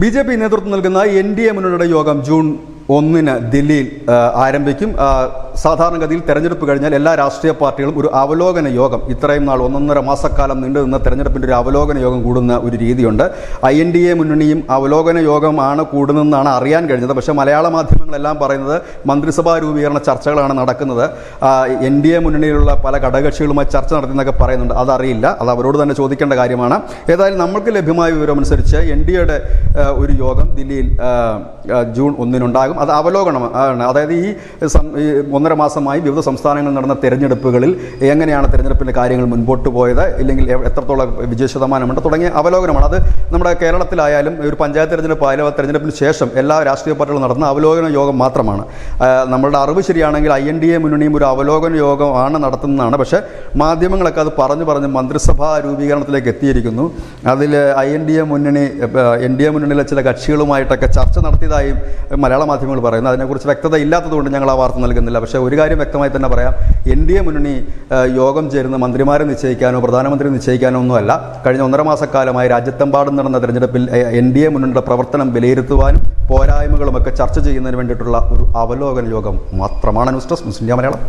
B J P നേതൃത്വം നൽകുന്ന N D A മുന്നണിയുടെ യോഗം ജൂൺ ഒന്നിന് ദില്ലിയിൽ ആരംഭിക്കും. സാധാരണഗതിയിൽ തെരഞ്ഞെടുപ്പ് കഴിഞ്ഞാൽ എല്ലാ രാഷ്ട്രീയ പാർട്ടികളും ഒരു അവലോകന യോഗം. ഇത്രയും നാൾ ഒന്നൊന്നര മാസക്കാലം നീണ്ടു നിന്ന തെരഞ്ഞെടുപ്പിന്റെ ഒരു അവലോകന യോഗം കൂടുന്ന ഒരു രീതിയുണ്ട്. ഐ എൻ ഡി എ മുന്നണിയും അവലോകന യോഗമാണ് കൂടുന്നതെന്നാണ് അറിയാൻ കഴിഞ്ഞത്. പക്ഷേ മലയാള മാധ്യമങ്ങളെല്ലാം പറയുന്നത് മന്ത്രിസഭാ രൂപീകരണ ചർച്ചകളാണ് നടക്കുന്നത്. എൻ ഡി എ മുന്നണിയിലുള്ള പല ഘടകകക്ഷികളുമായി ചർച്ച നടത്തുന്നതൊക്കെ പറയുന്നുണ്ട്. അതറിയില്ല. അത് അവരോട് തന്നെ ചോദിക്കേണ്ട കാര്യമാണ്. ഏതായാലും നമ്മൾക്ക് ലഭ്യമായ വിവരമനുസരിച്ച് എൻ ഡി എയുടെ ഒരു യോഗം ദില്ലിയിൽ ജൂൺ ഒന്നിനുണ്ടാകും. അത് അവലോകനം ആണ്. അതായത് ഈ ഒന്നര ഒന്നര മാസമായി വിവിധ സംസ്ഥാനങ്ങളിൽ നടന്ന തെരഞ്ഞെടുപ്പുകളിൽ എങ്ങനെയാണ് തെരഞ്ഞെടുപ്പിന്റെ കാര്യങ്ങൾ മുൻപോട്ട് പോയത്? ഇല്ലെങ്കിൽ എത്രത്തോളം വിജയ ശതമാനമുണ്ട്? തുടങ്ങിയ അവലോകനമാണ്. അത് നമ്മുടെ കേരളത്തിലായാലും ഒരു പഞ്ചായത്ത് തെരഞ്ഞെടുപ്പ് ആയാലും തെരഞ്ഞെടുപ്പിന് ശേഷം എല്ലാ രാഷ്ട്രീയ പാർട്ടികളും നടന്ന അവലോകന യോഗം മാത്രമാണ്. നമ്മളുടെ അറിവ് ശരിയാണെങ്കിൽ ഐ എൻ ഡി എ മുന്നണിയും ഒരു അവലോകന യോഗമാണ് നടത്തുന്നതാണ്. പക്ഷേ മാധ്യമങ്ങളൊക്കെ അത് പറഞ്ഞു പറഞ്ഞ് മന്ത്രിസഭാ രൂപീകരണത്തിലേക്ക് എത്തിയിരിക്കുന്നു. അതിൽ ഐ എൻ ഡി എ മുന്നണി എൻ ഡി എ മുന്നണിയിലെ ചില കക്ഷികളുമായിട്ടൊക്കെ ചർച്ച നടത്തിയതായും മലയാള മാധ്യമങ്ങൾ പറയുന്നു. അതിനെക്കുറിച്ച് വ്യക്തത ഇല്ലാത്തതുകൊണ്ട് ഞങ്ങൾ ആ വാർത്ത നൽകുന്നില്ല. പക്ഷേ ഒരു കാര്യം വ്യക്തമായി തന്നെ പറയാം. എൻ ഡി എ മുന്നണി യോഗം ചേരുന്ന മന്ത്രിമാരെ നിശ്ചയിക്കാനോ പ്രധാനമന്ത്രി നിശ്ചയിക്കാനോ ഒന്നുമല്ല. കഴിഞ്ഞ ഒന്നര മാസക്കാലമായി രാജ്യത്തെമ്പാടും നടന്ന തെരഞ്ഞെടുപ്പിൽ എൻ ഡി എ മുന്നണിയുടെ പ്രവർത്തനം വിലയിരുത്തുവാനും പോരായ്മകളുമൊക്കെ ചർച്ച ചെയ്യുന്നതിന് വേണ്ടിയിട്ടുള്ള ഒരു അവലോകന യോഗം മാത്രമാണ് ന്യൂസ് ഡെസ്ക് മലയാളം.